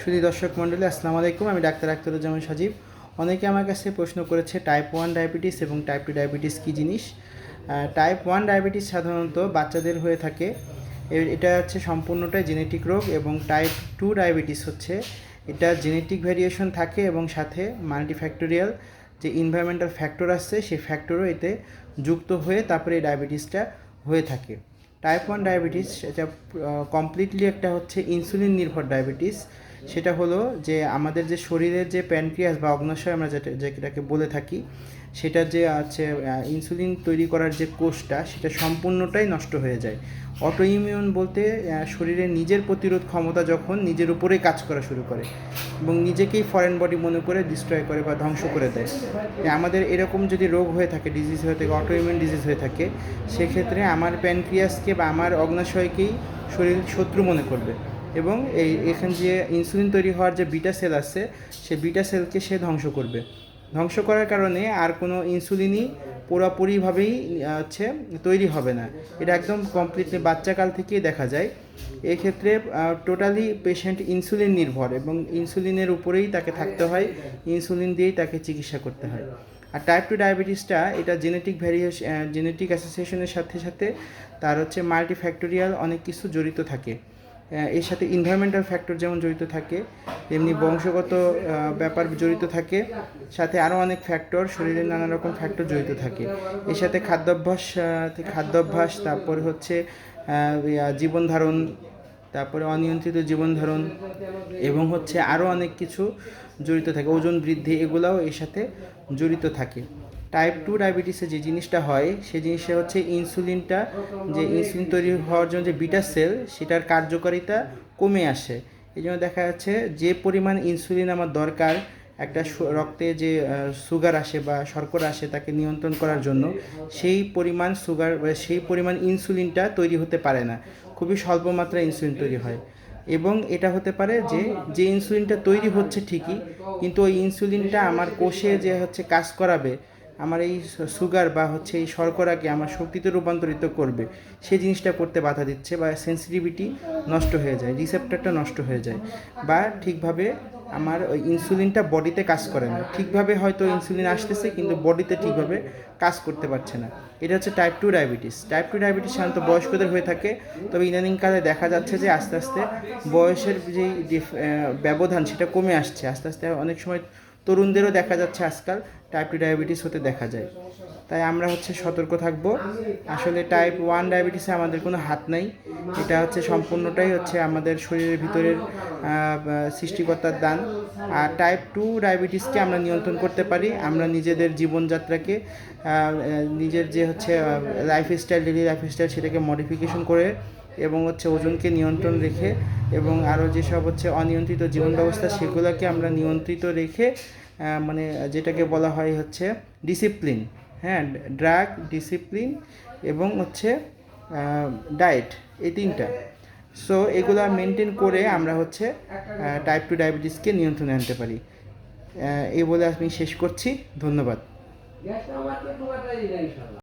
শুধু দর্শক মণ্ডলী, আসসালামু আলাইকুম। আমি ডাক্তার আখতারুজ্জামান সজীব। অনেকে আমার কাছে প্রশ্ন করেছে টাইপ ওয়ান ডায়াবেটিস এবং টাইপ টু ডায়াবেটিস কী জিনিস? টাইপ ওয়ান ডায়াবেটিস সাধারণত বাচ্চাদের হয়ে থাকে। এটা হচ্ছে সম্পূর্ণটাই জেনেটিক রোগ এবং টাইপ টু ডায়াবেটিস হচ্ছে, এটা জেনেটিক ভ্যারিয়েশন থাকে এবং সাথে মাল্টিফ্যাক্টোরিয়াল যে ইনভায়রনমেন্টাল ফ্যাক্টর আসছে সেই ফ্যাক্টরও এতে যুক্ত হয়ে তারপরে এই ডায়াবেটিসটা হয়ে থাকে। টাইপ ওয়ান ডায়াবেটিস এটা কমপ্লিটলি একটা হচ্ছে ইনসুলিন নির্ভর ডায়াবেটিস সেটা হলো যে আমাদের যে শরীরের যে প্যানক্রিয়াস বা অগ্নাশয় আমরা যেটা যেটাকে বলে থাকি, সেটা যে আছে ইনসুলিন তৈরি করার যে কোষটা, সেটা সম্পূর্ণটাই নষ্ট হয়ে যায়। অটো ইমিউন বলতে শরীরের নিজের প্রতিরোধ ক্ষমতা যখন নিজের উপরেই কাজ করা শুরু করে এবং নিজেকেই ফরেন বডি মনে করে ডিস্ট্রয় করে বা ধ্বংস করে দেয়। আমাদের এরকম যদি রোগ হয়ে থাকে ডিজিজ হয়ে থাকে অটো ইমিউন ডিজিজ হয়ে থাকে, সেক্ষেত্রে আমার প্যানক্রিয়াসকে বা আমার অগ্নাশয়কেই শরীর শত্রু মনে করবে। এবং এই এখান যে ইনসুলিন তৈরি হওয়ার যে বিটা সেল আছে, সে বিটা সেলকে সে ধ্বংস করবে। ধ্বংস করার কারণে আর কোনো ইনসুলিনই পুরোপুরিভাবেই হচ্ছে তৈরি হবে না। এটা একদম কমপ্লিটলি বাচ্চাকাল থেকেই দেখা যায়। এক্ষেত্রে টোটালি পেশেন্ট ইনসুলিন নির্ভর এবং ইনসুলিনের উপরেই তাকে থাকতে হয় ইনসুলিন দিয়েই তাকে চিকিৎসা করতে হয়। আর টাইপ টু ডায়াবেটিসটা এটা জেনেটিক ভ্যারিয়েশন জেনেটিক অ্যাসোসিয়েশনের সাথে সাথে তার হচ্ছে মাল্টিফ্যাক্টোরিয়াল অনেক কিছু জড়িত থাকে। এর সাথে এনভায়রনমেন্টাল ফ্যাক্টর যেমন জড়িত থাকে, তেমনি বংশগত ব্যাপার জড়িত থাকে, সাথে আরও অনেক ফ্যাক্টর শরীরের নানা রকম ফ্যাক্টর জড়িত থাকে। এর সাথে খাদ্যাভ্যাস খাদ্যাভ্যাস, তারপরে হচ্ছে জীবন ধারণ, তারপরে অনিয়ন্ত্রিত জীবন ধারণ, এবং হচ্ছে আরও অনেক কিছু জড়িত থাকে, ওজন বৃদ্ধি, এগুলাও এর সাথে জড়িত থাকে। টাইপ টু ডায়াবেটিসে যে জিনিসটা হয় সেই জিনিসটা হচ্ছে ইনসুলিনটা যে ইনসুলিন তৈরি হওয়ার জন্য যে বিটা সেল সেটার কার্যকারিতা কমে আসে। এই জন্য দেখা যাচ্ছে যে পরিমাণ ইনসুলিন আমার দরকার, একটা সু- রক্তে যে সুগার আসে বা শর্করা আসে তাকে নিয়ন্ত্রণ করার জন্য, সেই পরিমাণ সুগার সেই পরিমাণ ইনসুলিনটা তৈরি হতে পারে না। খুবই স্বল্প মাত্রায় ইনসুলিন তৈরি হয়। এবং এটা হতে পারে যে যে ইনসুলিনটা তৈরি হচ্ছে ঠিকই, কিন্তু ওই ইনসুলিনটা আমার কোষে যে হচ্ছে কাজ করাবে আমার এই সুগার বা হচ্ছে এই শর্করাকে আমার শক্তিতে রূপান্তরিত করবে সেই জিনিসটা করতে বাধা দিচ্ছে বা সেন্সিটিভিটি নষ্ট হয়ে যায় রিসেপ্টারটা নষ্ট হয়ে যায় বা ঠিকভাবে আমার ওই ইনসুলিনটা বডিতে কাজ করে না। ঠিকভাবে হয়তো ইনসুলিন আসতেছে কিন্তু বডিতে ঠিকভাবে কাজ করতে পারছে না। এটা হচ্ছে type two diabetes type two diabetes সাধারণত বয়স্কদের হয়ে থাকে তবে ইদানিংকালে দেখা যাচ্ছে যে আস্তে আস্তে বয়সের যে ডিফ- আহ, ব্যবধান সেটা কমে আসছে। আস্তে আস্তে অনেক সময় তরুণদেরও দেখা যাচ্ছে আজকাল টাইপ টু ডায়াবেটিস হতে দেখা যায়। তাই আমরা হচ্ছে সতর্ক থাকব। আসলে টাইপ ওয়ান ডায়াবেটিসে আমাদের কোনো হাত নাই। এটা হচ্ছে সম্পূর্ণটাই হচ্ছে আমাদের শরীরের ভিতরের সৃষ্টিকর্তার দান। আর টাইপ টু ডায়াবেটিসকে আমরা নিয়ন্ত্রণ করতে পারি। আমরা নিজেদের জীবনযাত্রাকে নিজের যে হচ্ছে লাইফস্টাইল ডেলি লাইফস্টাইল সেটাকে মডিফিকেশন করে এবং হচ্ছে ওজনকে নিয়ন্ত্রণ রেখে এবং আরও যেসব হচ্ছে অনিয়ন্ত্রিত জীবন ব্যবস্থা সেগুলোকে আমরা নিয়ন্ত্রিত রেখে মানে যেটাকে বলা হয় হচ্ছে ডিসিপ্লিন হ্যাঁ ড্রাগ ডিসিপ্লিন এবং হচ্ছে ডায়েট এই তিনটা সো এগুলো মেনটেন করে আমরা হচ্ছে টাইপ টু ডায়াবেটিসকে নিয়ন্ত্রণে আনতে পারি এই বলে আমি শেষ করছি ধন্যবাদ